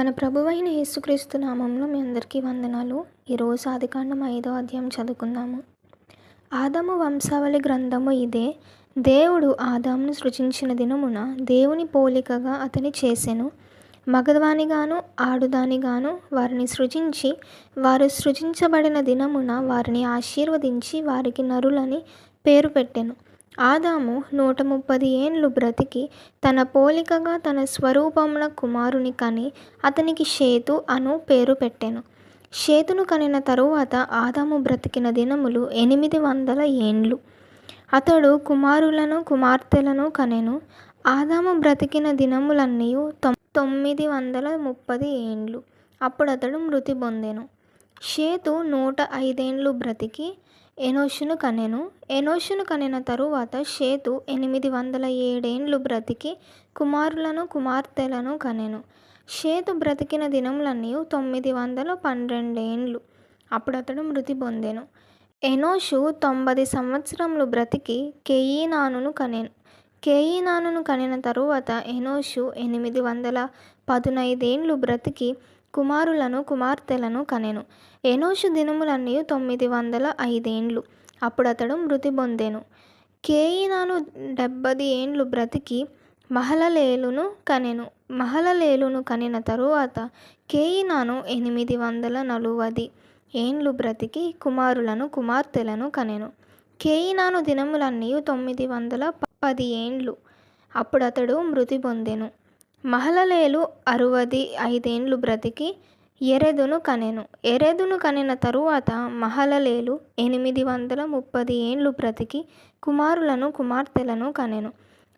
మన ప్రభువైన యేసుక్రీస్తు నామంలో మీ అందరికీ వందనాలు. ఈరోజు ఆదికాండం ఐదో అధ్యాయం చదువుకుందాము. ఆదాము వంశావళి గ్రంథము ఇదే. దేవుడు ఆదామును సృజించిన దినమున దేవుని పోలికగా అతని చేసెను. మగవానిగాను ఆడుదానిగాను వారిని సృజించి వారు సృజించబడిన దినమున వారిని ఆశీర్వదించి వారికి నరులని పేరు పెట్టెను. ఆదాము నూట ముప్పది ఏండ్లు బ్రతికి తన పోలికగా తన స్వరూపమున కుమారుని కని అతనికి షేతు అను పేరు పెట్టెను. షేతును కనిన తరువాత ఆదాము బ్రతికిన దినములు ఎనిమిది వందల ఏండ్లు. అతడు కుమారులను కుమార్తెలను కనెను. ఆదాము బ్రతికిన దినములన్నీ తొమ్మిది వందల ముప్పది ఏండ్లు. అప్పుడు అతడు మృతి పొందెను. షేతు నూట ఐదేండ్లు బ్రతికి ఎనోషును కనెను. ఎనోషును కనిన తరువాత షేతు ఎనిమిది వందల ఏడేండ్లు బ్రతికి కుమారులను కుమార్తెలను కనెను. షేతు బ్రతికిన దినములన్నీ తొమ్మిది వందల పన్నెండేండ్లు. అప్పుడు అతడు మృతి పొందెను. ఎనోషు తొంభై సంవత్సరములు బ్రతికి కేయినానును కనెను. కేయినానును కనిన తరువాత ఎనోషు ఎనిమిది వందల పదునైదేండ్లు బ్రతికి కుమారులను కుమార్తెలను కనెను. ఎనోషు దినములన్నీ తొమ్మిది వందల ఐదేండ్లు. అప్పుడు అతడు మృతి పొందెను. కేయినాను డెబ్బది ఏండ్లు బ్రతికి మహలలేలును కనెను. మహలలేలును కనిన తరువాత కేయినాను ఎనిమిది వందల నలువది ఏండ్లు బ్రతికి కుమారులను కుమార్తెలను కనెను. కేయినాను దినములన్నీ తొమ్మిది వందల పది ఏండ్లు. అప్పుడు అతడు మృతి పొందెను. మహలలేలు అరువది ఐదేండ్లు బ్రతికి ఎరెదును కనెను. ఎరెదును కనిన తరువాత మహలలేలు ఎనిమిది వందల ముప్పది ఏండ్లు బ్రతికి కుమారులను కుమార్తెలను కనెను.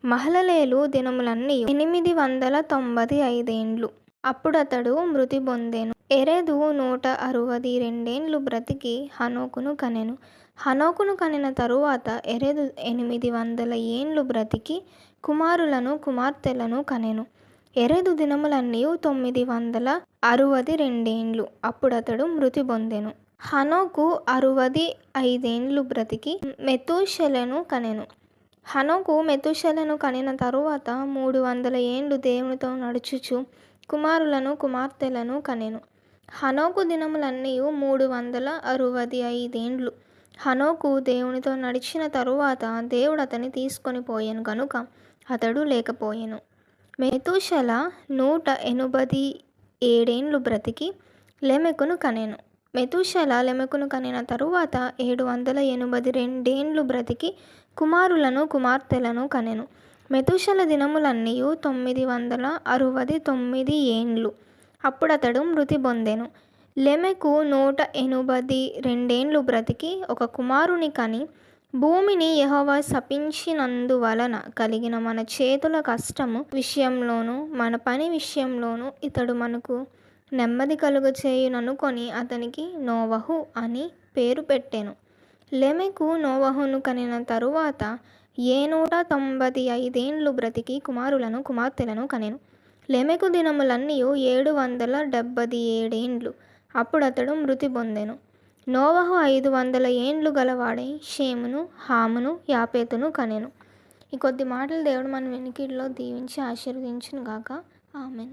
మహలలేలు దినములన్నీ ఎనిమిది వందల తొంభది ఐదేండ్లు. అప్పుడతడు మృతి పొందెను. ఎరెదు నూట అరవది రెండేండ్లు బ్రతికి హనోకును కనెను. హనోకును కనిన తరువాత ఎరెదు ఎనిమిది వందల ఏండ్లు బ్రతికి కుమారులను కుమార్తెలను కనెను. ఎరదు దినములన్నీ తొమ్మిది వందల అరువది రెండేండ్లు. అప్పుడు అతడు మృతి పొందెను. హనోకు అరువది ఐదేండ్లు బ్రతికి మెతూషెలను కనెను. హనోకు మెతూషెలను కనిన తరువాత మూడు వందల ఏండ్లు దేవునితో నడుచుచు కుమారులను కుమార్తెలను కనెను. హనోకు దినములన్నీ మూడు వందల అరువది ఐదేండ్లు. హనోకు దేవునితో నడిచిన తరువాత దేవుడు అతని తీసుకొని పోయాను కనుక అతడు లేకపోయెను. మెతూషల నూట ఎనుబది ఏడేండ్లు బ్రతికి లెమెకును కనెను. మెతూషల లెమెకును కనిన తరువాత ఏడు వందల ఎనభై రెండేండ్లు బ్రతికి కుమారులను కుమార్తెలను కనెను. మెతూషల దినములన్నీ తొమ్మిది వందల అరవది తొమ్మిది ఏండ్లు. అప్పుడతడు మృతి పొందెను లెమెకు నూట ఎనభై రెండేండ్లు బ్రతికి ఒక కుమారుని కని భూమిని యహోవా శపించినందువలన కలిగిన మన చేతుల కష్టము విషయంలోనూ మన పని విషయంలోనూ ఇతడు మనకు నెమ్మది కలుగచేయుననుకొని అతనికి నోవహు అని పేరు పెట్టెను. లెమెకు నోవహును కనిన తరువాత ఏ నూట తొంభది ఐదేండ్లు బ్రతికి కుమారులను కుమార్తెలను కనెను. లెమెకు దినములన్నీ ఏడు వందల డెబ్బది ఏడేండ్లు. అప్పుడు అతడు మృతి పొందెను. నోవహు ఐదు వందల ఏండ్లు గలవాడై షేమును హామును యాపేతును కనెను. ఈ కొద్ది మాటలు దేవుడు మన వెనుకిడిలో దీవించి ఆశీర్వదించును గాక ఆమెన్.